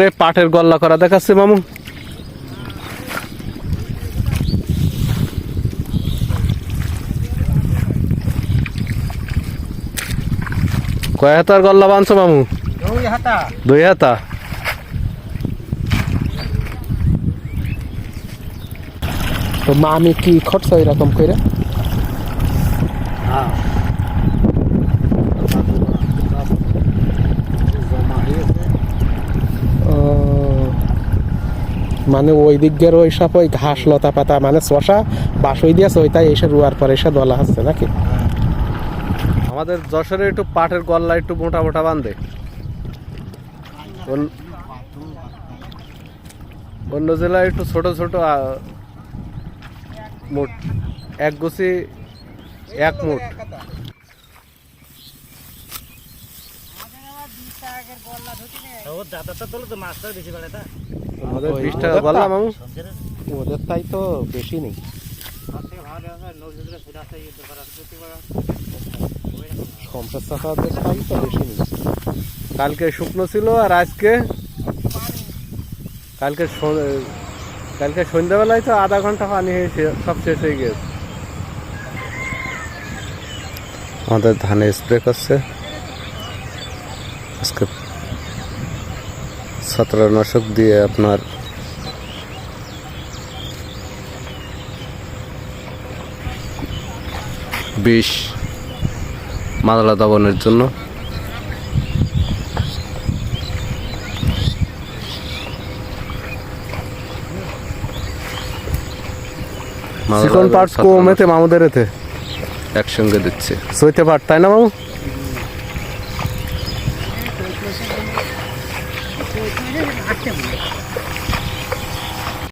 রে পাটের গল্লা করা দেখাচ্ছে মামু। কয় হাতার গল্লা বানছো মামু? দুই হাতা। তো মা আমি কি খরচ এরকম করে হ্যাঁ। মানে ওই দিকের ওই সব ওই ঘাস লতা পাতা মানে শশা বাস ওই দিয়েছে ওইটাই এসে রুয়ার পরে এসে দলা হচ্ছে নাকি? আমাদের যশোরে একটু পাটের গল্লা একটু মোটা মোটা বান্ধে অন- অন্য জেলায় একটু ছোট ছোট মোট এক গুছি এক মুঠ ও দাদাটা তোলে তো মাছটা বেশি বাড়ে তা। বিশ টাকা ওদের তাই তো বেশি নেই। চাষাদের তাই তো বেশি নেই। কালকে শুকনো ছিল আর আজকে কালকে কালকে সন্ধ্যাবেলায় তো আধা ঘণ্টা পানি হয়ে শে- সব শেষ হয়ে গেছে। আমাদের ধানে স্প্রে করছে। আজকে ছত্রাকনাশক দিয়ে আপনার বিষ মাদলা দমনের জন্য। পার্ট মামুদের এতে? একসঙ্গে দিচ্ছে। সইতে পার্ট তাই না মামু? 这是啥行为？